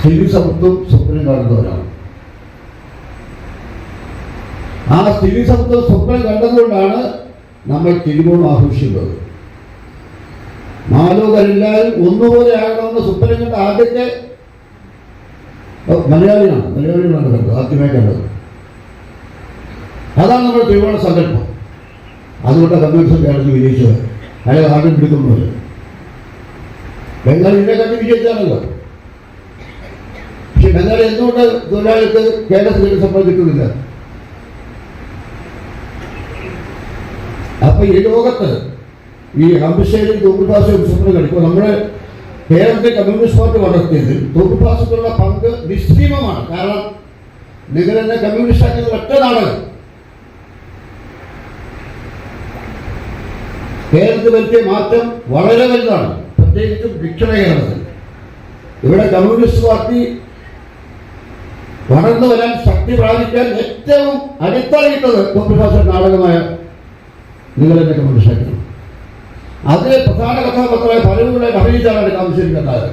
സ്ഥിതി സമത്വം സ്വപ്നം കാണുന്നവരാണ് ആ സ്ഥിതി സമത്വം സ്വപ്നം കണ്ടതുകൊണ്ടാണ് നമ്മൾ തിരുവോണം ആഘോഷിക്കുന്നത്. നാലോകരെല്ലാവരും ഒന്നുപോലെ ആകണമെന്ന് സ്വപ്നം കണ്ട ആദ്യത്തെ മലയാളിയാണ്. മലയാളികളാണ് കണ്ടത് ആദ്യമായി കണ്ടത്. അതാണ് നമ്മുടെ തിരുവോണ സങ്കല്പം. അതുകൊണ്ട് കമ്മ്യൂണിസം കേരളത്തിൽ വിജയിച്ചത്. അയാൾ ആദ്യം പിടിക്കുന്നില്ല ബംഗാൾ ഇതിനെ വിജയിച്ചാണല്ലോ പക്ഷെ ബംഗാൾ എന്തുകൊണ്ട് തൊഴിലാളികൾക്ക് കേരളത്തിൽ സംഭവം കിട്ടുന്നില്ല അപ്പൊ ഈ ലോകത്ത് ഈ അംബശ്ശേരി തൂക്കുപാസ സ്വപ്നം കളിക്കുമ്പോൾ നമ്മുടെ കേരളത്തെ കമ്മ്യൂണിസ്റ്റ് പാർട്ടി വളർത്തിയതിൽ തൂക്കുപാസത്തിലുള്ള പങ്ക് നിശ്ചീമമാണ് കാരണം നിങ്ങൾ എന്നെ കമ്മ്യൂണിസ്റ്റ് ആക്കിയത് ഒറ്റ നാടകം കേരളത്തിൽ വരുത്തിയ മാറ്റം വളരെ വലുതാണ്. പ്രത്യേകിച്ചും ദക്ഷിണ കേരളത്തിൽ. ഇവിടെ കമ്മ്യൂണിസ്റ്റ് പാർട്ടി വളർന്നു വരാൻ ശക്തി പ്രാപിക്കാൻ ഏറ്റവും അടിത്തറയിട്ടത് തൂക്കുപാസ നാടകമായ നിങ്ങളെന്നൊക്കെ എന്നെ അതിലെ പ്രധാന കഥാപാത്രമായ പലരുടെ അഭിനയിച്ചാണ് താമസിച്ചിരിക്കുന്നത്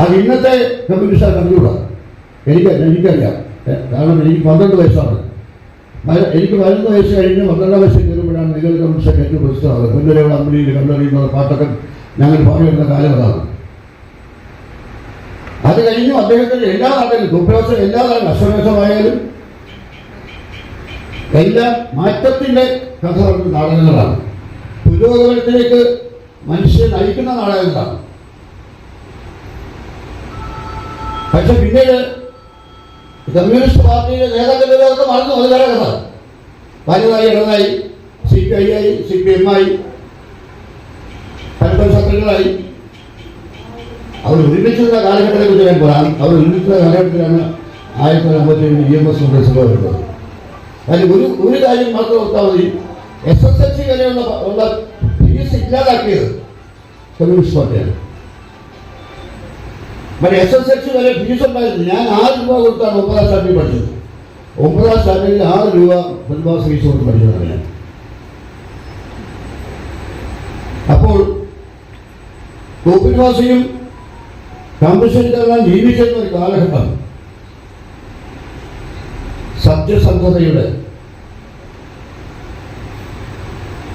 അത് ഇന്നത്തെ കമ്മ്യൂണിസ്റ്റ് കണ്ടുകൂടാ എനിക്ക് എനിക്കറിയാം കാരണം എനിക്ക് പന്ത്രണ്ട് വയസ്സാണ്. എനിക്ക് പതിനൊന്ന് വയസ്സ് കഴിഞ്ഞ് പന്ത്രണ്ടാം വയസ്സിൽ കയറുമ്പോഴാണ് നിങ്ങൾ കമ്മ്യൂണിസ്റ്റ് ഏറ്റവും പ്രസിദ്ധമാകുന്നത് കുഞ്ഞരയുടെ അമ്പലിയിൽ കണ്ടറിയുന്ന പാട്ടൊക്കെ ഞങ്ങൾ പാടി വരുന്ന കാലം അതാണ്. അത് കഴിഞ്ഞു. അദ്ദേഹത്തിന്റെ എല്ലാ നാട്ടിലും ദുഃഖവശം എല്ലാ നാട്ടിലും അശ്വമേധമായാലും എല്ലാം മാറ്റത്തിന്റെ കഥ പറഞ്ഞ നാടകങ്ങളാണ്. പുരോഗമനത്തിലേക്ക് മനുഷ്യൻ നയിക്കുന്ന നാടകങ്ങളാണ്. പക്ഷെ പിന്നീട് കമ്മ്യൂണിസ്റ്റ് പാർട്ടിയുടെ നേതാക്കളുടെ മറന്നു വേറെ കഥ വലുതായി ഇടതായി സി പി ഐ ആയി സി പി എം ആയി പരസ്പര ശത്രുക്കളായി. അവർ ഒരുമിച്ചുള്ള കാലഘട്ടത്തെ കുറിച്ച് ഞാൻ പറയാം അവർ ഒരുമിച്ചുള്ള കാലഘട്ടത്തിലാണ് ആയിരത്തി തൊള്ളായിരത്തി അമ്പത്തി ഇ എം എസ് കോൺഗ്രസ് വരുന്നത് അതിൽ ഒരു ഒരു കാര്യം മാത്രം ഓർത്താൽ മതി എസ് എസ് എൽ സി വരെയുള്ള ഉള്ള ഫീസ് ഇല്ലാതാക്കിയത് കമ്മ്യൂണിസ്റ്റ് പാർട്ടിയാണ് മറ്റേ എസ് എസ് എൽ സി വരെ ഫീസ് ഉണ്ടായിരുന്നു ഞാൻ ആറ് രൂപ കൊടുത്താണ് ഒമ്പതാം സ്റ്റാൻഡിൽ പഠിച്ചത് ഒമ്പതാം സ്റ്റാൻഡേർഡിൽ ആറ് രൂപ പ്രതിമാസ ഫീസ് കൊടുത്ത് പഠിച്ചതാണ് ഞാൻ അപ്പോൾ കോവിഡ് വാസിയും കമ്പശ്ശേരിക്കാരെല്ലാം ജീവിച്ചിരുന്ന ഒരു കാലഘട്ടം. സത്യസന്ധതയുടെ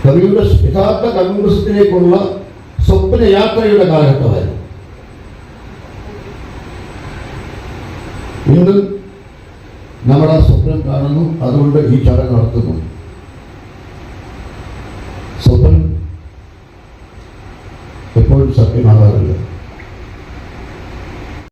കമ്മ്യൂണിസ്റ്റ് യഥാർത്ഥ കമ്മ്യൂണിസത്തിലേക്കുള്ള സ്വപ്നയാത്രയുടെ കാലഘട്ടമായിരുന്നു. ഇന്നും നമ്മുടെ സ്വപ്നം കാണുന്നു അതുകൊണ്ട് ഈ ചടങ്ങ് നടത്തുന്നു. സ്വപ്നം എപ്പോഴും സത്യമാകാറില്ല.